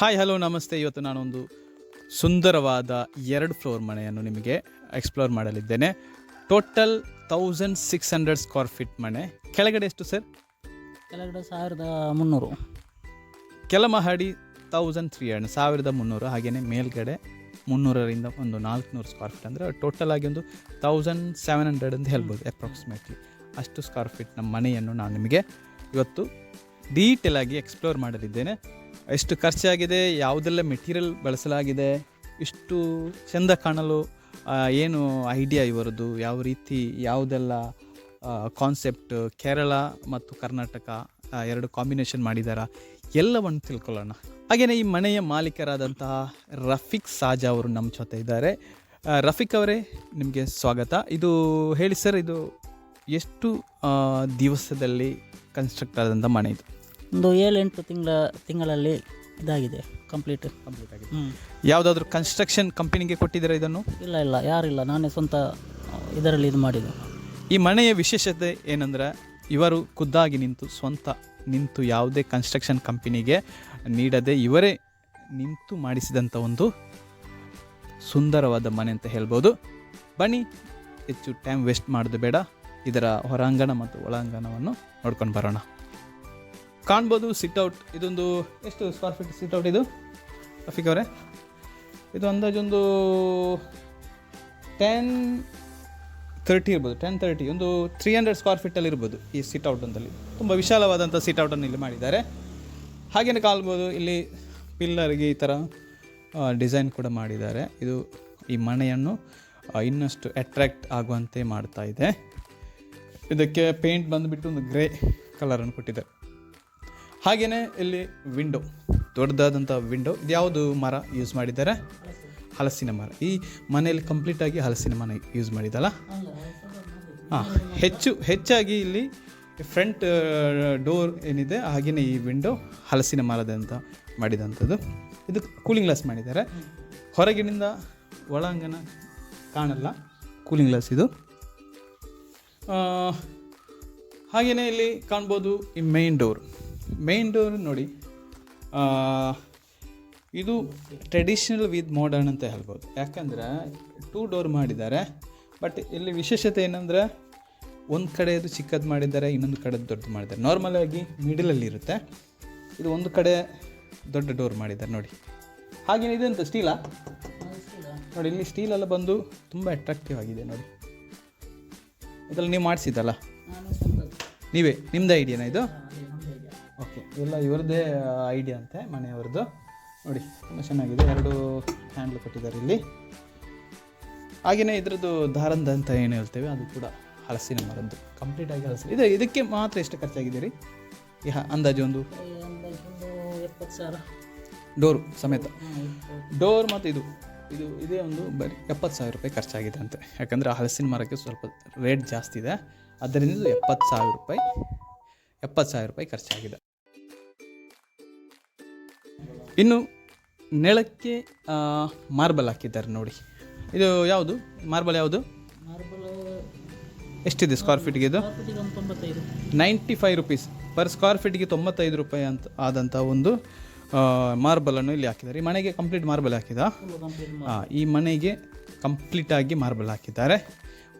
Hi hello ನಮಸ್ತೆ. ಇವತ್ತು ನಾನೊಂದು ಸುಂದರವಾದ ಎರಡು ಫ್ಲೋರ್ ಮನೆಯನ್ನು ನಿಮಗೆ ಎಕ್ಸ್ಪ್ಲೋರ್ ಮಾಡಲಿದ್ದೇನೆ. Total thousand six hundred square feet ಮನೆ. ಕೆಳಗಡೆ ಎಷ್ಟು ಸರ್ ಕೆಳಗಡೆ ಸಾವಿರದ ಮುನ್ನೂರು. ಕೆಲ ಮಹಡಿ ತೌಸಂಡ್ ತ್ರೀ ಹಂಡ್ರೆಡ್ ಸಾವಿರದ ಮುನ್ನೂರು ಹಾಗೆಯೇ ಮೇಲ್ಗಡೆ ಮುನ್ನೂರರಿಂದ ಒಂದು ನಾಲ್ಕುನೂರು ಸ್ಕ್ವೇರ್ ಫೀಟ್ ಅಂದರೆ ಟೋಟಲ್ ಆಗಿ ಒಂದು ತೌಸಂಡ್ ಸೆವೆನ್ ಹಂಡ್ರೆಡ್ ಅಂತ ಹೇಳ್ಬೋದು ಅಪ್ರಾಕ್ಸಿಮೇಟ್ಲಿ ಅಷ್ಟು ಸ್ಕ್ವೇರ್ ಫೀಟ್ ನಮ್ಮ ಮನೆಯನ್ನು ನಾನು ನಿಮಗೆ ಇವತ್ತು ಡೀಟೇಲಾಗಿ ಆಗಿ ಎಕ್ಸ್ಪ್ಲೋರ್ ಮಾಡಲಿದ್ದೇನೆ. ಎಷ್ಟು ಖರ್ಚಾಗಿದೆ, ಯಾವುದೆಲ್ಲ ಮೆಟೀರಿಯಲ್ ಬಳಸಲಾಗಿದೆ, ಇಷ್ಟು ಚೆಂದ ಕಾಣಲು ಏನು ಐಡಿಯಾ ಇವರದ್ದು, ಯಾವ ರೀತಿ ಯಾವುದೆಲ್ಲ ಕಾನ್ಸೆಪ್ಟ್ ಕೇರಳ ಮತ್ತು ಕರ್ನಾಟಕ ಎರಡು ಕಾಂಬಿನೇಷನ್ ಮಾಡಿದಾರ, ಎಲ್ಲವನ್ನು ತಿಳ್ಕೊಳ್ಳೋಣ. ಹಾಗೆಯೇ ಈ ಮನೆಯ ಮಾಲೀಕರಾದಂತಹ ರಫೀಕ್ ಸಾಜಾ ಅವರು ನಮ್ಮ ಜೊತೆ ಇದ್ದಾರೆ. ರಫಿಕ್ ಅವರೇ, ನಿಮಗೆ ಸ್ವಾಗತ. ಇದು ಹೇಳಿ ಸರ್, ಇದು ಎಷ್ಟು ದಿವಸದಲ್ಲಿ ಕನ್ಸ್ಟ್ರಕ್ಟ್ ಆದಂಥ ಮನೆ ಇದು? ಒಂದು ಏಳೆಂಟು ತಿಂಗಳ ತಿಂಗಳಲ್ಲಿ ಇದಾಗಿದೆ ಕಂಪ್ಲೀಟ್ ಕಂಪ್ಲೀಟ್ ಆಗಿದೆ. ಹ್ಞೂ ಯಾವುದಾದ್ರೂ ಕನ್ಸ್ಟ್ರಕ್ಷನ್ ಕಂಪನಿಗೆ ಕೊಟ್ಟಿದ್ದೀರಾ ಇದನ್ನು? ಇಲ್ಲ ಇಲ್ಲ ಯಾರಿಲ್ಲ. ನಾನೇ ಸ್ವಂತ ಇದರಲ್ಲಿ ಇದು ಮಾಡಿದ್ದು. ಈ ಮನೆಯ ವಿಶೇಷತೆ ಏನಂದ್ರೆ ಇವರು ಖುದ್ದಾಗಿ ನಿಂತು ಸ್ವಂತ ನಿಂತು ಯಾವುದೇ ಕನ್ಸ್ಟ್ರಕ್ಷನ್ ಕಂಪನಿಗೆ ನೀಡದೆ ಇವರೇ ನಿಂತು ಮಾಡಿಸಿದಂಥ ಒಂದು ಸುಂದರವಾದ ಮನೆ ಅಂತ ಹೇಳ್ಬೋದು. ಬನ್ನಿ ಹೆಚ್ಚು ಟೈಮ್ ವೇಸ್ಟ್ ಮಾಡೋದು ಬೇಡ. ಇದರ ಹೊರಾಂಗಣ ಮತ್ತು ಒಳಾಂಗಣವನ್ನು ನೋಡ್ಕೊಂಡು ಬರೋಣ. ಕಾಣ್ಬೋದು ಸಿಟ್ಔಟ್. ಇದೊಂದು ಎಷ್ಟು ಸ್ಕ್ವೇರ್ ಫೀಟ್ ಸಿಟ್ಔಟ್ ಇದು? ರಫೀಕ್ ಅವರೇ? ಇದು ಅಂದಾಜೊಂದು ಟೆನ್ ತರ್ಟಿ ಇರ್ಬೋದು ಟೆನ್ ತರ್ಟಿ ಒಂದು ತ್ರೀ ಹಂಡ್ರೆಡ್ ಸ್ಕ್ವೇರ್ ಫೀಟಲ್ಲಿ ಇರ್ಬೋದು ಈ ಸಿಟ್ ಔಟೊಂದಲ್ಲಿ ತುಂಬ ವಿಶಾಲವಾದಂಥ ಸಿಟ್ ಔಟನ್ನು ಇಲ್ಲಿ ಮಾಡಿದ್ದಾರೆ. ಹಾಗೆಯೇ ಕಾಲ್ಬೋದು ಇಲ್ಲಿ ಪಿಲ್ಲರ್ಗೆ ಈ ಥರ ಡಿಸೈನ್ ಕೂಡ ಮಾಡಿದ್ದಾರೆ. ಇದು ಈ ಮನೆಯನ್ನು ಇನ್ನಷ್ಟು ಅಟ್ರ್ಯಾಕ್ಟ್ ಆಗುವಂತೆ ಮಾಡ್ತಾ ಇದೆ. ಇದಕ್ಕೆ ಪೇಂಟ್ ಬಂದುಬಿಟ್ಟು ಒಂದು ಗ್ರೇ ಕಲರನ್ನು ಕೊಟ್ಟಿದ್ದಾರೆ. ಹಾಗೆಯೇ ಇಲ್ಲಿ ವಿಂಡೋ ದೊಡ್ಡದಾದಂಥ ವಿಂಡೋ ಇದು ಯಾವುದು ಮರ ಯೂಸ್ ಮಾಡಿದ್ದಾರೆ? ಹಲಸಿನ ಮರ. ಈ ಮನೆಯಲ್ಲಿ ಕಂಪ್ಲೀಟಾಗಿ ಹಲಸಿನ ಮನೆ ಯೂಸ್ ಮಾಡಿದಲ್ಲ ಹಾಂ, ಹೆಚ್ಚು, ಹೆಚ್ಚಾಗಿ ಇಲ್ಲಿ ಫ್ರಂಟ್ ಡೋರ್ ಏನಿದೆ ಹಾಗೆಯೇ ಈ ವಿಂಡೋ ಹಲಸಿನ ಮರದಂತ ಮಾಡಿದಂಥದ್ದು. ಇದು ಕೂಲಿಂಗ್ ಗ್ಲಾಸ್ ಮಾಡಿದ್ದಾರೆ. ಹೊರಗಿನಿಂದ ಒಳಾಂಗಣ ಕಾಣಲ್ಲ ಕೂಲಿಂಗ್ ಗ್ಲಾಸ್ ಇದು. ಹಾಗೆಯೇ ಇಲ್ಲಿ ಕಾಣ್ಬೋದು ಈ ಮೇನ್ ಡೋರ್ ಮೇನ್ ಡೋರ್ ನೋಡಿ ಇದು ಟ್ರೆಡಿಷ್ನಲ್ ವಿತ್ ಮಾಡರ್ನ್ ಅಂತ ಹೇಳ್ಬೋದು. ಯಾಕಂದ್ರೆ ಟೂ ಡೋರ್ ಮಾಡಿದ್ದಾರೆ ಬಟ್ ಇಲ್ಲಿ ವಿಶೇಷತೆ ಏನಂದರೆ ಒಂದು ಕಡೆದು ಚಿಕ್ಕದು ಮಾಡಿದ್ದಾರೆ ಇನ್ನೊಂದು ಕಡೆ ದೊಡ್ಡದು ಮಾಡಿದ್ದಾರೆ. ನಾರ್ಮಲ್ ಆಗಿ ಮಿಡಲಲ್ಲಿ ಇರುತ್ತೆ. ಇದು ಒಂದು ಕಡೆ ದೊಡ್ಡ ಡೋರ್ ಮಾಡಿದ್ದಾರೆ ನೋಡಿ. ಹಾಗೇನಿದೆ ಇದೆ ಅಂತ ಸ್ಟೀಲಾ ನೋಡಿ ಇಲ್ಲಿ ಸ್ಟೀಲ್ ಎಲ್ಲ ಬಂದು ತುಂಬ ಅಟ್ರಾಕ್ಟಿವ್ ಆಗಿದೆ ನೋಡಿ. ಇದೆಲ್ಲ ನೀವು ಮಾಡಿಸಿದ್ದಲ್ಲ? ನೀವೇ ನಿಮ್ಮದೇ ಐಡಿಯಾನ ಇದು? ಓಕೆ ಎಲ್ಲ ಇವ್ರದ್ದೇ ಐಡಿಯಾ ಅಂತೆ ಮನೆಯವ್ರದ್ದು. ನೋಡಿ ತುಂಬ ಚೆನ್ನಾಗಿದೆ. ಎರಡು ಹ್ಯಾಂಡ್ಲ್ ಕೊಟ್ಟಿದ್ದಾರೆ ಇಲ್ಲಿ. ಹಾಗೆಯೇ ಇದ್ರದ್ದು ದಾರಂದ ಅಂತ ಏನು ಹೇಳ್ತೇವೆ ಅದು ಕೂಡ ಹಲಸಿನ ಮರದ್ದು ಕಂಪ್ಲೀಟಾಗಿ ಹಲಸಿನ ಇದು ಇದಕ್ಕೆ ಮಾತ್ರ ಎಷ್ಟು ಖರ್ಚಾಗಿದೆ ರೀ ಅಂದಾಜು ಒಂದು? ಎಪ್ಪತ್ತು ಸಾವಿರ. ಡೋರು ಸಮೇತ. ಡೋರ್ ಮತ್ತು ಇದು. ಇದು ಇದೇ ಒಂದು ಬರೀ ಎಪ್ಪತ್ತು ಸಾವಿರ ರೂಪಾಯಿ ಖರ್ಚಾಗಿದೆ ಅಂತೆ. ಯಾಕಂದರೆ ಆ ಹಲಸಿನ ಮರಕ್ಕೆ ಸ್ವಲ್ಪ ರೇಟ್ ಜಾಸ್ತಿ ಇದೆ. ಅದರಿಂದ ಎಪ್ಪತ್ತು ಸಾವಿರ ರೂಪಾಯಿ ಎಪ್ಪತ್ತು ಸಾವಿರ ರೂಪಾಯಿ ಖರ್ಚಾಗಿದೆ. ಇನ್ನು ನೆಲಕ್ಕೆ ಮಾರ್ಬಲ್ ಹಾಕಿದ್ದಾರೆ ನೋಡಿ. ಇದು ಯಾವುದು? ಮಾರ್ಬಲ್ ಯಾವುದು? ಎಷ್ಟಿದೆ ಸ್ಕ್ವೇರ್ ಫೀಟ್ಗೆ ಇದು? Ninety five rupees. Per square ಫೀಟ್ಗೆ ತೊಂಬತ್ತೈದು ರೂಪಾಯಿ ಅಂತ ಆದಂಥ ಒಂದು ಮಾರ್ಬಲನ್ನು ಇಲ್ಲಿ ಹಾಕಿದ್ದಾರೆ. ಈ ಮನೆಗೆ ಕಂಪ್ಲೀಟ್ ಮಾರ್ಬಲ್ ಹಾಕಿದ? ಈ ಮನೆಗೆ ಕಂಪ್ಲೀಟಾಗಿ ಮಾರ್ಬಲ್ ಹಾಕಿದ್ದಾರೆ.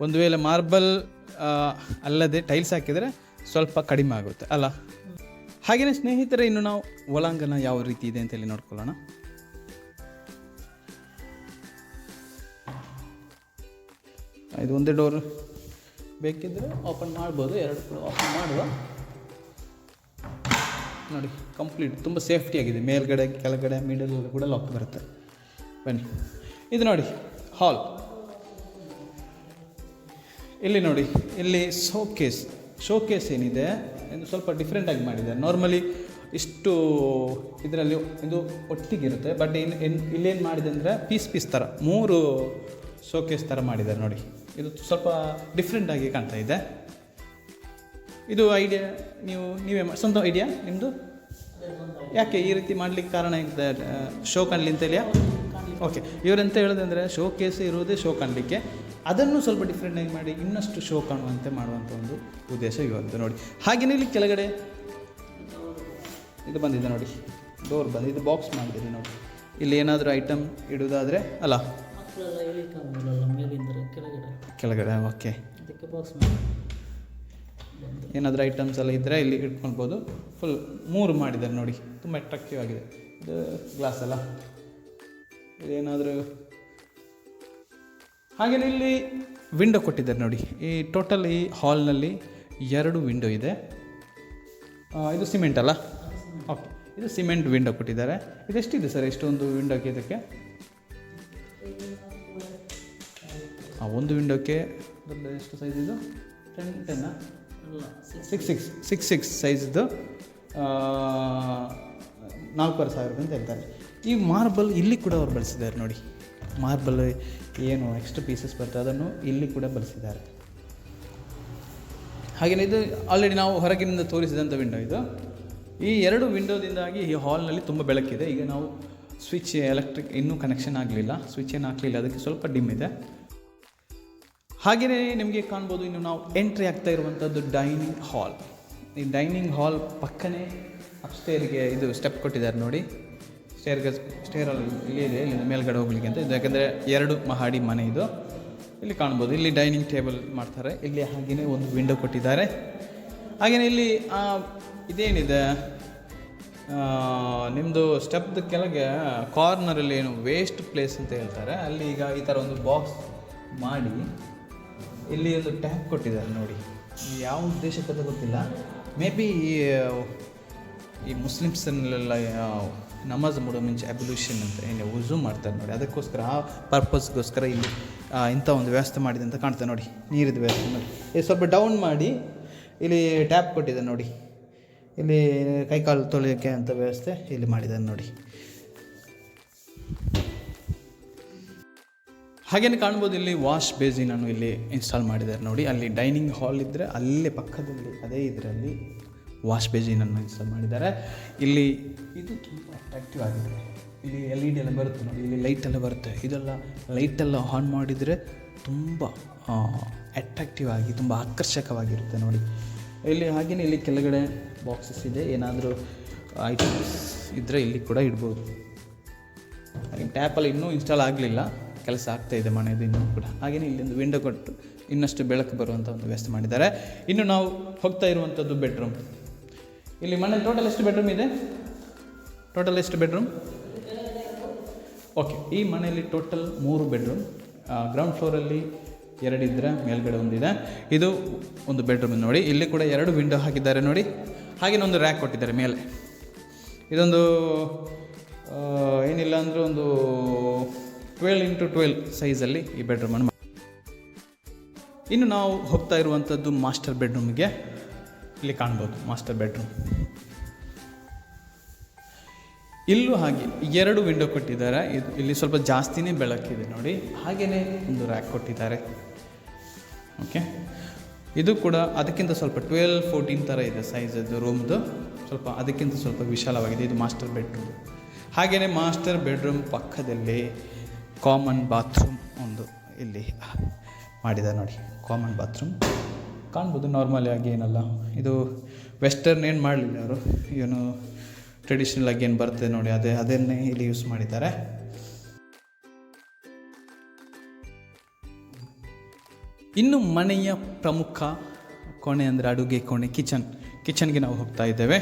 ಒಂದು ವೇಳೆ ಮಾರ್ಬಲ್ ಅಲ್ಲದೆ ಟೈಲ್ಸ್ ಹಾಕಿದರೆ ಸ್ವಲ್ಪ ಕಡಿಮೆ ಆಗುತ್ತೆ. ಅಲ್ಲ ಹಾಗೆಯೇ ಸ್ನೇಹಿತರೆ, ಇನ್ನು ನಾವು ಒಳಾಂಗಣ ಯಾವ ರೀತಿ ಇದೆ ಅಂತೇಳಿ ನೋಡ್ಕೊಳ್ಳೋಣ. ಇದು ಒಂದೇ ಡೋರ್ ಬೇಕಿದ್ದರೆ ಓಪನ್ ಮಾಡ್ಬೋದು, ಎರಡು ಓಪನ್ ಮಾಡುವ. ನೋಡಿ ಕಂಪ್ಲೀಟ್ ತುಂಬ ಸೇಫ್ಟಿ ಆಗಿದೆ. ಮೇಲ್ಗಡೆ, ಕೆಳಗಡೆ ಮಿಡಲ್ ಕೂಡ ಲಾಕ್ ಬರುತ್ತೆ. ಬನ್ನಿ. ಇದು ನೋಡಿ ಹಾಲ್ ಇಲ್ಲಿ ನೋಡಿ, ಇಲ್ಲಿ ಶೋಕೇಸ್ ಶೋಕೇಸ್ ಏನಿದೆ? ಇದು ಸ್ವಲ್ಪ ಡಿಫ್ರೆಂಟಾಗಿ ಮಾಡಿದ್ದಾರೆ. ನಾರ್ಮಲಿ ಇಷ್ಟು ಇದರಲ್ಲಿ ಇದು ಒಟ್ಟಿಗಿರುತ್ತೆ ಬಟ್ ಇನ್ನು ಇಲ್ಲೇನು ಮಾಡಿದೆ ಅಂದರೆ ಪೀಸ್ ಪೀಸ್ ಥರ ಮೂರು ಶೋಕೇಸ್ ಥರ ಮಾಡಿದ್ದಾರೆ ನೋಡಿ. ಇದು ಸ್ವಲ್ಪ ಡಿಫ್ರೆಂಟಾಗಿ ಕಾಣ್ತಾ ಇದೆ. ಇದು ಐಡಿಯಾ ನೀವು, ನೀವೇ ಸ್ವಂತ ಐಡಿಯಾ ನಿಮ್ಮದು ಯಾಕೆ ಈ ರೀತಿ ಮಾಡ್ಲಿಕ್ಕೆ ಕಾರಣ ಇದೆ ಶೋ ಕಾಣಲಿ ಅಂತ ಹೇಳಿಯಾ? ಓಕೆ ಇವರೆಂತ ಅಂದರೆ ಶೋ ಕೇಸ್ ಇರುವುದೇ ಶೋ ಕಾಣಲಿಕ್ಕೆ. ಅದನ್ನು ಸ್ವಲ್ಪ ಡಿಫ್ರೆಂಟಾಗಿ ಮಾಡಿ ಇನ್ನಷ್ಟು ಶೋ ಕಾಣುವಂತೆ ಮಾಡುವಂಥ ಒಂದು ಉದ್ದೇಶ ಇವತ್ತು ನೋಡಿ. ಹಾಗೆಯೇ ಇಲ್ಲಿ ಕೆಳಗಡೆ? ಇದು ಬಂದಿದೆ ನೋಡಿ. ಡೋರ್ ಬಂದು ಇದು ಬಾಕ್ಸ್ ಮಾಡಿದೆ ನೋಡಿ. ಇಲ್ಲಿ ಏನಾದರೂ ಐಟಮ್ ಇಡೋದಾದರೆ ಅಲ್ಲ? ಕೆಳಗಡೆ ಓಕೆ ಏನಾದರೂ ಐಟಮ್ಸ್ ಎಲ್ಲ ಇದ್ದರೆ ಇಲ್ಲಿ ಇಟ್ಕೊಳ್ಬೋದು. ಫುಲ್ ಮೂರು ಮಾಡಿದ್ದಾರೆ ನೋಡಿ. ತುಂಬ ಅಟ್ರಾಕ್ಟಿವ್ ಆಗಿದೆ. ಇದು ಗ್ಲಾಸ್ ಅಲ್ಲ? ಇದೇನಾದರೂ ಹಾಗೆಯೇ ಇಲ್ಲಿ ವಿಂಡೋ ಕೊಟ್ಟಿದ್ದಾರೆ ನೋಡಿ. ಈ ಟೋಟಲ್ ಈ ಹಾಲ್ನಲ್ಲಿ ಎರಡು ವಿಂಡೋ ಇದೆ. ಇದು ಸಿಮೆಂಟ್ ಅಲ್ಲ? ಓಕೆ ಇದು ಸಿಮೆಂಟ್ ವಿಂಡೋ ಕೊಟ್ಟಿದ್ದಾರೆ. ಇದೆಷ್ಟಿದೆ ಸರ್ ಎಷ್ಟೊಂದು ವಿಂಡೋಕ್ಕೆ ಇದಕ್ಕೆ? ಆ, ಒಂದು ವಿಂಡೋಕ್ಕೆ ಎಷ್ಟು ಸೈಜ್ ಇದು? ಟೆನ್ ಅಲ್ಲ ಸಿಕ್ಸ್ ಸಿಕ್ಸ್ ಸಿಕ್ಸ್ ಸಿಕ್ಸ್ ಸೈಜ್ದು ನಾಲ್ಕೂವರೆ ಸಾವಿರ ಅಂತ ಹೇಳ್ತಾರೆ. ಈ ಮಾರ್ಬಲ್ ಇಲ್ಲಿ ಕೂಡ ಅವ್ರು ಬಳಸಿದ್ದಾರೆ ನೋಡಿ. ಮಾರ್ಬಲ್ ಏನು ಎಕ್ಸ್ಟ್ರಾ ಪೀಸಸ್ ಬರ್ತದೆ, ಅದನ್ನು ಇಲ್ಲಿ ಕೂಡ ಬಳಸಿದ್ದಾರೆ ಹಾಗೆಯೇ ಇದು ಆಲ್ರೆಡಿ ನಾವು ಹೊರಗಿನಿಂದ ತೋರಿಸಿದಂಥ ವಿಂಡೋ ಇದು. ಈ ಎರಡು ವಿಂಡೋದಿಂದಾಗಿ ಈ ಹಾಲ್ನಲ್ಲಿ ತುಂಬ ಬೆಳಕಿದೆ. ಈಗ ನಾವು ಸ್ವಿಚ್ ಎಲೆಕ್ಟ್ರಿಕ್ ಇನ್ನೂ ಕನೆಕ್ಷನ್ ಆಗಲಿಲ್ಲ. ಸ್ವಿಚ್ ಏನು ಹಾಕಲಿಲ್ಲ, ಅದಕ್ಕೆ ಸ್ವಲ್ಪ ಡಿಮ್ ಇದೆ. ಹಾಗೆಯೇ ನಿಮಗೆ ಕಾಣ್ಬೋದು ಇನ್ನು ನಾವು ಎಂಟ್ರಿ ಆಗ್ತಾ ಇರುವಂಥದ್ದು ಡೈನಿಂಗ್ ಹಾಲ್ ಈ ಡೈನಿಂಗ್ ಹಾಲ್ ಪಕ್ಕನೇ ಅಪ್ಸ್ಟೇರಿಗೆ ಇದು ಸ್ಟೆಪ್ ಕೊಟ್ಟಿದ್ದಾರೆ ನೋಡಿ. ಸ್ಟೇರ್ಗೆ ಸ್ಟೇರಲ್ಲಿ ಇಲ್ಲಿ ಇದೆ, ಇಲ್ಲಿ ಮೇಲ್ಗಡೆ ಹೋಗ್ಲಿಕ್ಕೆ ಅಂತ ಇದು. ಯಾಕಂದರೆ ಎರಡು ಮಹಡಿ ಮನೆ ಇದು. ಇಲ್ಲಿ ಕಾಣ್ಬೋದು. ಇಲ್ಲಿ ಡೈನಿಂಗ್ ಟೇಬಲ್ ಮಾಡ್ತಾರೆ. ಇಲ್ಲಿ ಹಾಗೆಯೇ ಒಂದು ವಿಂಡೋ ಕೊಟ್ಟಿದ್ದಾರೆ. ಹಾಗೆಯೇ ಇಲ್ಲಿ ಇದೇನಿದೆ? ನಿಮ್ಮದು ಸ್ಟೆಪ್ದ ಕೆಳಗೆ ಕಾರ್ನರಲ್ಲಿ ಏನು ವೇಸ್ಟ್ ಪ್ಲೇಸ್ ಅಂತ ಹೇಳ್ತಾರೆ. ಅಲ್ಲಿ ಈಗ ಈ ಥರ ಒಂದು ಬಾಕ್ಸ್ ಮಾಡಿ ಇಲ್ಲಿ ಒಂದು ಟ್ಯಾಪ್ ಕೊಟ್ಟಿದ್ದಾರೆ ನೋಡಿ. ಯಾವ ಉದ್ದೇಶಕ್ಕಂತ ಗೊತ್ತಿಲ್ಲ. ಮೇ ಬಿ ಈ ಮುಸ್ಲಿಮ್ಸನ್ನೆಲ್ಲ ನಮಾಜ್ ಮಾಡೋ ಮುಂಚೆ ಅಬ್ಲ್ಯೂಷನ್ ಅಂತ ಏನು ಉಜು ಮಾಡ್ತಾರೆ ನೋಡಿ. ಅದಕ್ಕೋಸ್ಕರ ಆ ಪರ್ಪಸ್ಗೋಸ್ಕರ ಇಲ್ಲಿ ಇಂಥ ಒಂದು ವ್ಯವಸ್ಥೆ ಮಾಡಿದೆ ಅಂತ ಕಾಣ್ತದೆ ನೋಡಿ. ನೀರಿದ ವ್ಯವಸ್ಥೆ ನೋಡಿ. ಇದು ಸ್ವಲ್ಪ ಡೌನ್ ಮಾಡಿ, ಇಲ್ಲಿ ಟ್ಯಾಪ್ ಕೊಟ್ಟಿದೆ ನೋಡಿ. ಇಲ್ಲಿ ಕೈಕಾಲು ತೊಳೆಯೋಕ್ಕೆ ಅಂತ ವ್ಯವಸ್ಥೆ ಇಲ್ಲಿ ಮಾಡಿದ್ದಾರೆ ನೋಡಿ. ಹಾಗೇನೆ ಕಾಣ್ಬೋದು ಇಲ್ಲಿ ವಾಶ್ ಬೇಸಿನನ್ನು ಇಲ್ಲಿ ಇನ್ಸ್ಟಾಲ್ ಮಾಡಿದ್ದಾರೆ ನೋಡಿ. ಅಲ್ಲಿ ಡೈನಿಂಗ್ ಹಾಲ್ ಇದ್ದರೆ ಅಲ್ಲೇ ಪಕ್ಕದಲ್ಲಿ, ಅದೇ ಇದರಲ್ಲಿ ವಾಶ್ ಬೇಸಿನನ್ನು ಇನ್ಸ್ಟಾಲ್ ಮಾಡಿದ್ದಾರೆ. ಇಲ್ಲಿ ಇದು ತುಂಬ ಅಟ್ರಾಕ್ಟಿವ್ ಆಗಿದೆ. ಇಲ್ಲಿ ಎಲ್ ಇ ಡಿ ಎಲ್ಲ ಬರುತ್ತೆ ನೋಡಿ, ಇಲ್ಲಿ ಲೈಟ್ ಎಲ್ಲ ಬರುತ್ತೆ. ಇದೆಲ್ಲ ಲೈಟೆಲ್ಲ ಆನ್ ಮಾಡಿದರೆ ತುಂಬ ಅಟ್ರಾಕ್ಟಿವ್ ಆಗಿ, ತುಂಬ ಆಕರ್ಷಕವಾಗಿರುತ್ತೆ ನೋಡಿ. ಇಲ್ಲಿ ಹಾಗೆಯೇ ಇಲ್ಲಿ ಕೆಳಗಡೆ ಬಾಕ್ಸಸ್ ಇದೆ. ಏನಾದರೂ ಐಟಮ್ಸ್ ಇದ್ದರೆ ಇಲ್ಲಿ ಕೂಡ ಇಡ್ಬೋದು. ಹಾಗೆ ಟ್ಯಾಪಲ್ಲಿ ಇನ್ನೂ ಇನ್ಸ್ಟಾಲ್ ಆಗಲಿಲ್ಲ. ಕೆಲಸ ಆಗ್ತಾಯಿದೆ ಮನೆಯದು ಇನ್ನೂ ಕೂಡ. ಹಾಗೆಯೇ ಒಂದು ವಿಂಡೋ ಕೊಟ್ಟು ಇನ್ನಷ್ಟು ಬೆಳಕು ಬರುವಂಥ ಒಂದು ವ್ಯವಸ್ಥೆ ಮಾಡಿದ್ದಾರೆ. ಇನ್ನು ನಾವು ಹೋಗ್ತಾ ಇರುವಂಥದ್ದು ಬೆಡ್ರೂಮ್ ಇಲ್ಲಿ ಮನೇಲಿ ಟೋಟಲ್ ಎಷ್ಟು ಬೆಡ್ರೂಮ್ ಇದೆ? ಟೋಟಲ್ ಎಷ್ಟು ಬೆಡ್ರೂಮ್ ಓಕೆ ಈ ಮನೆಯಲ್ಲಿ ಟೋಟಲ್ ಮೂರು ಬೆಡ್ರೂಮ್ ಗ್ರೌಂಡ್ ಫ್ಲೋರಲ್ಲಿ ಎರಡಿದ್ರೆ ಮೇಲ್ಗಡೆ ಒಂದಿದೆ ಇದು. ಒಂದು ಬೆಡ್ರೂಮ್ ನೋಡಿ. ಇಲ್ಲಿ ಕೂಡ ಎರಡು ವಿಂಡೋ ಹಾಕಿದ್ದಾರೆ ನೋಡಿ. ಹಾಗೆಯೇ ಒಂದು ರ್ಯಾಕ್ ಕೊಟ್ಟಿದ್ದಾರೆ ಮೇಲೆ. ಇದೊಂದು ಏನಿಲ್ಲ ಅಂದರೆ ಒಂದು ಟ್ವೆಲ್ ಇಂಟು ಟ್ವೆಲ್ ಸೈಜಲ್ಲಿ ಈ ಬೆಡ್ರೂಮನ್ನು ಇನ್ನು ನಾವು ಹೋಗ್ತಾ ಇರುವಂಥದ್ದು ಮಾಸ್ಟರ್ ಬೆಡ್ರೂಮ್ಗೆ ಇಲ್ಲಿ ಕಾಣ್ಬೋದು ಮಾಸ್ಟರ್ ಬೆಡ್ರೂಮ್ ಇಲ್ಲೂ ಹಾಗೆ ಎರಡು ವಿಂಡೋ ಕೊಟ್ಟಿದ್ದಾರೆ. ಇದು ಇಲ್ಲಿ ಸ್ವಲ್ಪ ಜಾಸ್ತಿನೇ ಬೆಳಕಿದೆ ನೋಡಿ. ಹಾಗೆಯೇ ಒಂದು ರ್ಯಾಕ್ ಕೊಟ್ಟಿದ್ದಾರೆ. ಓಕೆ ಇದು ಕೂಡ ಅದಕ್ಕಿಂತ ಸ್ವಲ್ಪ ಟ್ವೆಲ್ ಫೋರ್ಟೀನ್ ಥರ ಇದೆ ಸೈಜದ್ದು ರೂಮ್ದು ಸ್ವಲ್ಪ ಅದಕ್ಕಿಂತ ಸ್ವಲ್ಪ ವಿಶಾಲವಾಗಿದೆ. ಇದು ಮಾಸ್ಟರ್ ಬೆಡ್ರೂಮ್ ಹಾಗೆಯೇ ಮಾಸ್ಟರ್ ಬೆಡ್ರೂಮ್ ಪಕ್ಕದಲ್ಲಿ ಕಾಮನ್ ಬಾತ್ರೂಮ್ ಒಂದು ಇಲ್ಲಿ ಮಾಡಿದ್ದಾರೆ ನೋಡಿ. ಕಾಮನ್ ಬಾತ್ರೂಮ್ ಕಾಣ್ಬೋದು ನಾರ್ಮಲಿ ಆಗಿ ಏನಲ್ಲ. ಇದು ವೆಸ್ಟರ್ನ್ ಏನು ಮಾಡಲಿಲ್ಲ ಅವರು. ಏನು ಟ್ರೆಡಿಷ್ನಲ್ ಆಗಿ ಏನು ಬರ್ತದೆ ನೋಡಿ, ಅದೇ, ಅದನ್ನೇ ಇಲ್ಲಿ ಯೂಸ್ ಮಾಡಿದ್ದಾರೆ. ಇನ್ನು ಮನೆಯ ಪ್ರಮುಖ ಕೋಣೆ ಅಂದರೆ ಅಡುಗೆ ಕೋಣೆ ಕಿಚನ್ ಕಿಚನ್ಗೆ ನಾವು ಹೋಗ್ತಾ ಇದ್ದೇವೆ.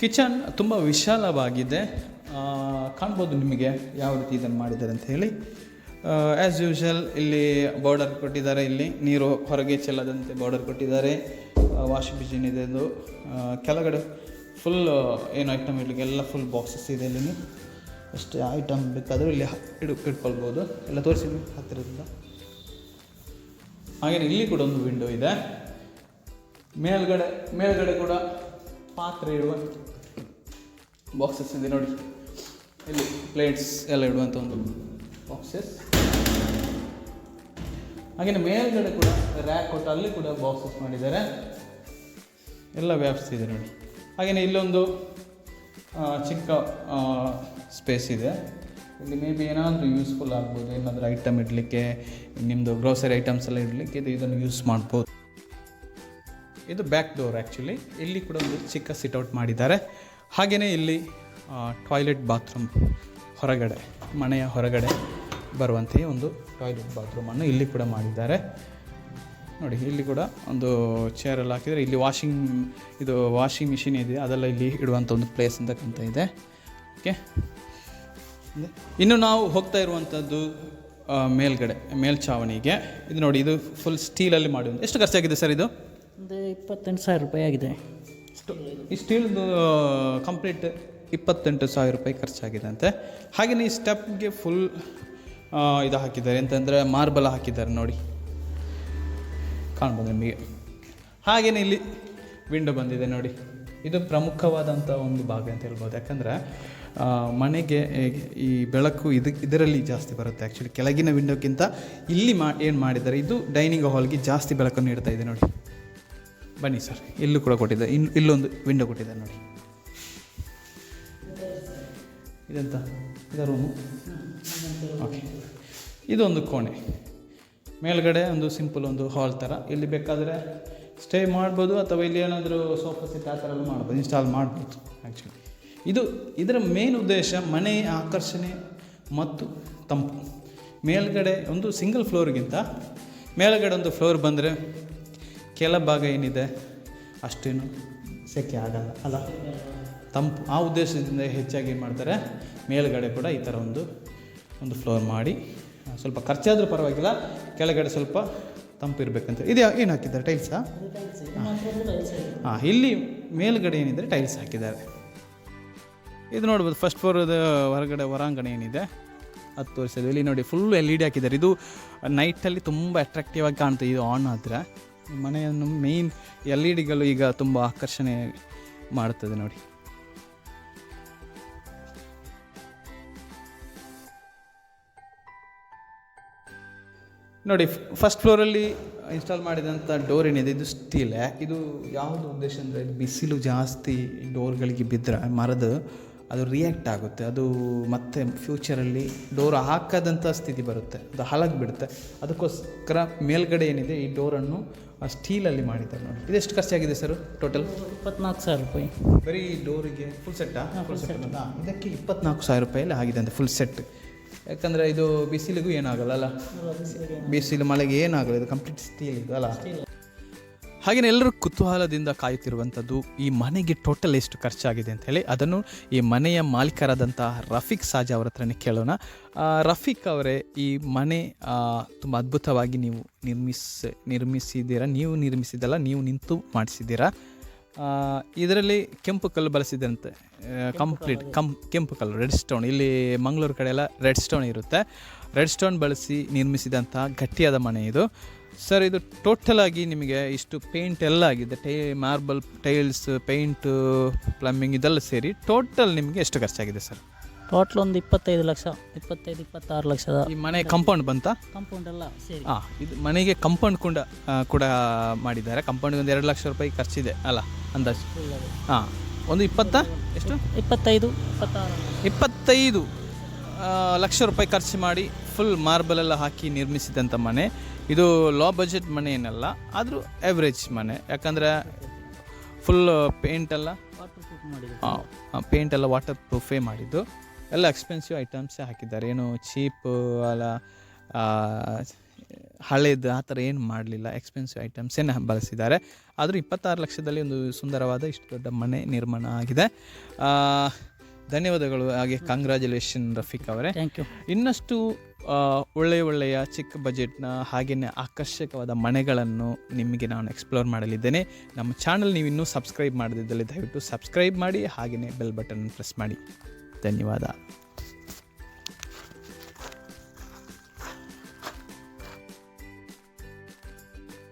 ಕಿಚನ್ ತುಂಬ ವಿಶಾಲವಾಗಿದೆ. ಕಾಣ್ಬೋದು ನಿಮಗೆ ಯಾವ ರೀತಿ ಇದನ್ನು ಮಾಡಿದ್ದಾರೆ ಅಂತ ಹೇಳಿ. ಆ್ಯಸ್ ಯೂಶಲ್ ಇಲ್ಲಿ ಬಾರ್ಡರ್ ಕೊಟ್ಟಿದ್ದಾರೆ ಇಲ್ಲಿ. ನೀರು ಹೊರಗೆ ಚೆಲ್ಲದಂತೆ ಬಾರ್ಡರ್ ಕೊಟ್ಟಿದ್ದಾರೆ. ವಾಶ್ ಮಿಷಿನ್ ಇದೆ ಅದು ಕೆಳಗಡೆ ಫುಲ್ ಏನು ಐಟಮ್ ಇಲ್ಲಿಗೆಲ್ಲ ಫುಲ್ ಬಾಕ್ಸಸ್ ಇದೆ ಇಲ್ಲಿ ಎಷ್ಟು ಐಟಮ್ ಬೇಕಾದರೂ ಇಲ್ಲಿ ಇಡು, ಇಟ್ಕೊಳ್ಬೋದು. ಎಲ್ಲ ತೋರಿಸಿದ್ವಿ ಹತ್ತಿರದಿಂದ. ಹಾಗೆಯೇ ಇಲ್ಲಿ ಕೂಡ ಒಂದು ವಿಂಡೋ ಇದೆ. ಮೇಲ್ಗಡೆ ಮೇಲ್ಗಡೆ ಕೂಡ ಪಾತ್ರೆ ಇಡುವ ಬಾಕ್ಸಸ್ ಇದೆ ನೋಡಿ. ಇಲ್ಲಿ ಪ್ಲೇಟ್ಸ್ ಎಲ್ಲ ಇಡುವಂಥ ಒಂದು ಬಾಕ್ಸಸ್ ಹಾಗೆಯೇ ಮೇಲ್ಗಡೆ ಕೂಡ ರ್ಯಾಕ್ ಕೊಟ್ಟು ಅಲ್ಲಿ ಕೂಡ ಬಾಕ್ಸಸ್ ಮಾಡಿದ್ದಾರೆ. ಎಲ್ಲ ವ್ಯಾಪಿಸ್ತಿದೆ ನೋಡಿ. ಹಾಗೆಯೇ ಇಲ್ಲೊಂದು ಚಿಕ್ಕ ಸ್ಪೇಸ್ ಇದೆ. ಇಲ್ಲಿ ಮೇ ಬಿ ಏನಾದರೂ ಯೂಸ್ಫುಲ್ ಆಗ್ಬೋದು, ಏನಾದರೂ ಐಟಮ್ ಇಡಲಿಕ್ಕೆ ನಿಮ್ಮದು ಗ್ರೋಸರಿ ಐಟಮ್ಸ್ ಎಲ್ಲ ಇಡಲಿಕ್ಕೆ ಇದು ಇದನ್ನು ಯೂಸ್ ಮಾಡ್ಬೋದು. ಇದು ಬ್ಯಾಕ್ ಡೋರ್ ಆ್ಯಕ್ಚುಲಿ ಇಲ್ಲಿ ಕೂಡ ಒಂದು ಚಿಕ್ಕ ಸಿಟ್ಔಟ್ ಮಾಡಿದ್ದಾರೆ. ಹಾಗೆಯೇ ಇಲ್ಲಿ ಟಾಯ್ಲೆಟ್ ಬಾತ್ರೂಮ್ ಹೊರಗಡೆ, ಮನೆಯ ಹೊರಗಡೆ. ಬರುವಂತೆಯೇ ಒಂದು ಟಾಯ್ಲೆಟ್ ಬಾತ್ರೂಮನ್ನು ಇಲ್ಲಿ ಕೂಡ ಮಾಡಿದ್ದಾರೆ. ನೋಡಿ ಇಲ್ಲಿ ಕೂಡ ಒಂದು ಚೇರೆಲ್ಲ ಹಾಕಿದರೆ ಇಲ್ಲಿ ವಾಷಿಂಗ್ ಇದು ವಾಷಿಂಗ್ ಮಿಷಿನ್ ಇದೆ. ಅದೆಲ್ಲ ಇಲ್ಲಿ ಇಡುವಂಥ ಒಂದು ಪ್ಲೇಸ್ ಅಂತ ಇದೆ. ಓಕೆ ಇನ್ನು ನಾವು ಹೋಗ್ತಾ ಇರುವಂಥದ್ದು ಮೇಲ್ಗಡೆ ಮೇಲ್ಛಾವಣಿಗೆ ಇದು ನೋಡಿ ಇದು ಫುಲ್ ಸ್ಟೀಲಲ್ಲಿ ಮಾಡಿ ಎಷ್ಟು ಖರ್ಚಾಗಿದೆ ಸರ್ ಇದು? ಒಂದು ಇಪ್ಪತ್ತೆಂಟು ಸಾವಿರ ರೂಪಾಯಿ ಆಗಿದೆ. ಈ ಸ್ಟೀಲ್ದು ಕಂಪ್ಲೀಟ್ ಇಪ್ಪತ್ತೆಂಟು ಸಾವಿರ ರೂಪಾಯಿ ಖರ್ಚಾಗಿದೆ ಅಂತೆ ಹಾಗೆಯೇ ಈ ಸ್ಟೆಪ್ಗೆ ಫುಲ್ ಇದು ಹಾಕಿದ್ದಾರೆ. ಅಂತಂದರೆ ಮಾರ್ಬಲ್ ಹಾಕಿದ್ದಾರೆ ನೋಡಿ. ಕಾಣ್ಬೋದು ನಿಮಗೆ. ಹಾಗೇನೆ ಇಲ್ಲಿ ವಿಂಡೋ ಬಂದಿದೆ ನೋಡಿ. ಇದು ಪ್ರಮುಖವಾದಂಥ ಒಂದು ಭಾಗ ಅಂತ ಹೇಳ್ಬೋದು. ಯಾಕಂದರೆ ಮನೆಗೆ ಈ- ಈ ಬೆಳಕು ಇದು, ಇದರಲ್ಲಿ ಜಾಸ್ತಿ ಬರುತ್ತೆ ಆ್ಯಕ್ಚುಲಿ ಕೆಳಗಿನ ವಿಂಡೋಕ್ಕಿಂತ ಇಲ್ಲಿ ಮಾ, ಏನು ಮಾಡಿದ್ದಾರೆ, ಇದು ಡೈನಿಂಗ್ ಹಾಲ್ಗೆ ಜಾಸ್ತಿ ಬೆಳಕನ್ನು ನೀಡ್ತಾ ಇದೆ ನೋಡಿ. ಬನ್ನಿ ಸರ್, ಇಲ್ಲೂ ಕೂಡ ಕೊಟ್ಟಿದ್ದಾರೆ ಇನ್ನು ಇಲ್ಲೊಂದು ವಿಂಡೋ ಕೊಟ್ಟಿದ್ದಾರೆ ನೋಡಿ. ಇದೆಂತ? ಇದು ರೂಮು ಓಕೆ ಇದೊಂದು ಕೋಣೆ. ಮೇಲ್ಗಡೆ ಒಂದು ಸಿಂಪಲ್ ಒಂದು ಹಾಲ್ ಥರ ಇಲ್ಲಿ ಬೇಕಾದರೆ ಸ್ಟೇ ಮಾಡ್ಬೋದು ಅಥವಾ ಇಲ್ಲಿ ಏನಾದರೂ ಸೋಫಾ ಸೆಟ್ ಆ ಥರ ಎಲ್ಲ ಮಾಡ್ಬೋದು ಇನ್ಸ್ಟಾಲ್ ಮಾಡ್ಬೋದು ಆ್ಯಕ್ಚುಲಿ ಇದು ಇದರ ಮೇನ್ ಉದ್ದೇಶ ಮನೆಯ ಆಕರ್ಷಣೆ ಮತ್ತು ತಂಪು. ಮೇಲ್ಗಡೆ ಒಂದು ಸಿಂಗಲ್ ಫ್ಲೋರ್ಗಿಂತ ಮೇಲ್ಗಡೆ ಒಂದು ಫ್ಲೋರ್ ಬಂದರೆ ಕೆಲ ಭಾಗ ಏನಿದೆ, ಅಷ್ಟೇನು ಸೆಕೆ ಆಗಲ್ಲ, ಅಲ್ಲ? ತಂಪು. ಆ ಉದ್ದೇಶದಿಂದ ಹೆಚ್ಚಾಗಿ ಏನು ಮಾಡ್ತಾರೆ, ಮೇಲ್ಗಡೆ ಕೂಡ ಈ ಥರ ಒಂದು ಒಂದು ಫ್ಲೋರ್ ಮಾಡಿ ಸ್ವಲ್ಪ ಖರ್ಚಾದರೂ ಪರವಾಗಿಲ್ಲ, ಕೆಳಗಡೆ ಸ್ವಲ್ಪ ತಂಪು ಇರಬೇಕಂತ ಇದು ಏನು ಹಾಕಿದ್ದಾರೆ? ಟೈಲ್ಸಾ ಹಾಂ, ಇಲ್ಲಿ ಮೇಲ್ಗಡೆ ಏನಿದೆ ಟೈಲ್ಸ್ ಹಾಕಿದ್ದಾರೆ. ಇದು ನೋಡ್ಬೋದು ಫಸ್ಟ್ ಫ್ಲೋರದ ಹೊರಗಡೆ ಹೊರಾಂಗಣ ಏನಿದೆ. ಹತ್ತು ವರ್ಷದ ಇಲ್ಲಿ ನೋಡಿ ಫುಲ್ ಎಲ್ ಇ ಡಿ ಹಾಕಿದ್ದಾರೆ. ಇದು ನೈಟಲ್ಲಿ ತುಂಬ ಅಟ್ರಾಕ್ಟಿವ್ ಆಗಿ ಕಾಣ್ತದೆ ಇದು ಆನ್ ಆದರೆ. ಮನೆಯನ್ನು ಮೇಯ್ನ್ ಎಲ್ ಇ ಡಿಗಳು ಈಗ ತುಂಬ ಆಕರ್ಷಣೆ ಮಾಡುತ್ತದೆ ನೋಡಿ. ನೋಡಿ ಫಸ್ಟ್ ಫ್ಲೋರಲ್ಲಿ ಇನ್ಸ್ಟಾಲ್ ಮಾಡಿದಂಥ ಡೋರ್ ಏನಿದೆ ಇದು ಸ್ಟೀಲ್ ಇದು ಯಾವುದು ಉದ್ದೇಶ ಅಂದರೆ ಬಿಸಿಲು ಜಾಸ್ತಿ ಡೋರ್ಗಳಿಗೆ ಬಿದ್ದರೆ ಮರದ ಅದು ರಿಯಾಕ್ಟ್ ಆಗುತ್ತೆ. ಅದು ಮತ್ತೆ ಫ್ಯೂಚರಲ್ಲಿ ಡೋರ್ ಹಾಕದಂಥ ಸ್ಥಿತಿ ಬರುತ್ತೆ. ಅದು ಹಲಗೆ ಬಿಡುತ್ತೆ ಅದಕ್ಕೋಸ್ಕರ ಮೇಲ್ಗಡೆ ಏನಿದೆ ಈ ಡೋರನ್ನು ಸ್ಟೀಲಲ್ಲಿ ಮಾಡಿದ್ದಾರೆ ನೋಡಿ. ಇದೆಷ್ಟು ಖರ್ಚಾಗಿದೆ ಸರ್ ಟೋಟಲ್ ಇಪ್ಪತ್ನಾಲ್ಕು ಸಾವಿರ ರೂಪಾಯಿ. ಬರೀ ಡೋರಿಗೆ ಫುಲ್ ಸೆಟ್ಟಾ ಫುಲ್ ಸೆಟ್ ಇದಕ್ಕೆ ಇಪ್ಪತ್ನಾಲ್ಕು ಸಾವಿರ ರೂಪಾಯಲ್ಲಿ ಆಗಿದೆ ಅಂತ ಫುಲ್ ಸೆಟ್ ಯಾಕಂದರೆ ಇದು ಬಿಸಿಲಿಗೂ ಏನಾಗಲ್ಲ ಅಲ್ಲ ಬಿಸಿಲು, ಮಳೆಗೆ ಏನಾಗಲ್ಲ, ಇದು ಕಂಪ್ಲೀಟ್ ಸ್ಟೀಲ್ ಇದು ಅಲ್ಲ ಎಲ್ಲರೂ ಕುತೂಹಲದಿಂದ ಕಾಯುತ್ತಿರುವಂಥದ್ದು ಈ ಮನೆಗೆ ಟೋಟಲ್ ಎಷ್ಟು ಖರ್ಚಾಗಿದೆ ಅಂತ ಹೇಳಿ. ಅದನ್ನು ಈ ಮನೆಯ ಮಾಲೀಕರಾದಂತಹ ರಫೀಕ್ ಸಾಜಾ ಅವರ ಹತ್ರನೇ ಕೇಳೋಣ. ರಫೀಕ್ ಅವರೇ, ಈ ಮನೆ ತುಂಬ ಅದ್ಭುತವಾಗಿ ನೀವು ನಿರ್ಮಿಸಿ ನಿರ್ಮಿಸಿದ್ದೀರಾ? ನೀವು ನಿರ್ಮಿಸಿದ್ದಲ್ಲ, ನೀವು ನಿಂತು ಮಾಡಿಸಿದ್ದೀರಾ? ಇದರಲ್ಲಿ ಕೆಂಪು ಕಲ್ಲು ಬಳಸಿದಂತೆ ಕಂಪ್ಲೀಟ್ ಕಂ ಕೆಂಪು ಕಲ್ಲು ರೆಡ್ ಸ್ಟೋನ್ ಇಲ್ಲಿ ಮಂಗಳೂರು ಕಡೆ ಎಲ್ಲ ರೆಡ್ ಸ್ಟೋನ್ ಇರುತ್ತೆ. ರೆಡ್ ಸ್ಟೋನ್ ಬಳಸಿ ನಿರ್ಮಿಸಿದಂತಹ ಗಟ್ಟಿಯಾದ ಮನೆ ಇದು. ಸರ್ ಇದು ಟೋಟಲ್ ಆಗಿ ನಿಮಗೆ ಇಷ್ಟು ಪೇಂಟ್ ಎಲ್ಲ ಆಗಿದೆ. ಟೈ ಮಾರ್ಬಲ್ ಟೈಲ್ಸ್ ಪೇಂಟು ಪ್ಲಂಬಿಂಗ್ ಇದೆಲ್ಲ ಸೇರಿ ಟೋಟಲ್ ನಿಮಗೆ ಎಷ್ಟು ಖರ್ಚಾಗಿದೆ ಸರ್ ಟೋಟ್ಲ್ ಒಂದು ಇಪ್ಪತ್ತೈದು ಲಕ್ಷ ಇಪ್ಪತ್ತೈದು ಇಪ್ಪತ್ತಾರು ಲಕ್ಷದ ಈ ಮನೆ ಕಂಪೌಂಡ್ ಬಂತ? ಕಂಪೌಂಡ್ ಎಲ್ಲ ಸೇರಿ. ಹಾಂ ಇದು ಮನೆಗೆ ಕಂಪೌಂಡ್ ಕೂಡ ಕೂಡ ಮಾಡಿದ್ದಾರೆ. ಕಂಪೌಂಡ್ ಒಂದು ಎರಡು ಲಕ್ಷ ರೂಪಾಯಿ ಖರ್ಚಿದೆ ಅಲ್ಲ ಅಂದಾಜು. ಹಾಂ ಒಂದು ಇಪ್ಪತ್ತ? ಎಷ್ಟು? ಇಪ್ಪತ್ತೈದು ಇಪ್ಪತ್ತಾರು. ಇಪ್ಪತ್ತೈದು ಲಕ್ಷ ರೂಪಾಯಿ ಖರ್ಚು ಮಾಡಿ ಫುಲ್ ಮಾರ್ಬಲ್ ಎಲ್ಲ ಹಾಕಿ ನಿರ್ಮಿಸಿದಂಥ ಮನೆ. ಇದು ಲೋ ಬಜೆಟ್ ಮನೆ ಏನಲ್ಲ ಆದರೂ ಎವ್ರೇಜ್ ಮನೆ. ಯಾಕಂದರೆ ಫುಲ್ ಪೇಂಟ್ ಎಲ್ಲ ಪೇಂಟ್ ಎಲ್ಲ ವಾಟರ್ ಪ್ರೂಫೇ ಮಾಡಿದ್ದು. ಎಲ್ಲ ಎಕ್ಸ್ಪೆನ್ಸಿವ್ ಐಟಮ್ಸೇ ಹಾಕಿದ್ದಾರೆ. ಏನು ಚೀಪ್ ಅಲ್ಲ ಹಳೇದು ಆ ಥರ ಏನು ಮಾಡಲಿಲ್ಲ. ಎಕ್ಸ್ಪೆನ್ಸಿವ್ ಐಟಮ್ಸೇ ಬಳಸಿದ್ದಾರೆ. ಆದರೂ ಇಪ್ಪತ್ತಾರು ಲಕ್ಷದಲ್ಲಿ ಒಂದು ಸುಂದರವಾದ ಇಷ್ಟು ದೊಡ್ಡ ಮನೆ ನಿರ್ಮಾಣ ಆಗಿದೆ. ಧನ್ಯವಾದಗಳು. ಹಾಗೆ ಕಂಗ್ರ್ಯಾಚುಲೇಷನ್ ರಫೀಕ್ ಅವರೇ. ಥ್ಯಾಂಕ್ ಯು ಇನ್ನಷ್ಟು ಒಳ್ಳೆಯ ಒಳ್ಳೆಯ ಚಿಕ್ಕ ಬಜೆಟ್ನ ಹಾಗೆಯೇ ಆಕರ್ಷಕವಾದ ಮನೆಗಳನ್ನು ನಿಮಗೆ ನಾನು ಎಕ್ಸ್ಪ್ಲೋರ್ ಮಾಡಲಿದ್ದೇನೆ. ನಮ್ಮ ಚಾನಲ್ ನೀವು ಇನ್ನೂ ಸಬ್ಸ್ಕ್ರೈಬ್ ಮಾಡದಿದ್ದಲ್ಲಿ ದಯವಿಟ್ಟು ಸಬ್ಸ್ಕ್ರೈಬ್ ಮಾಡಿ ಹಾಗೆಯೇ ಬೆಲ್ ಬಟನ್ ಪ್ರೆಸ್ ಮಾಡಿ. った庭だ。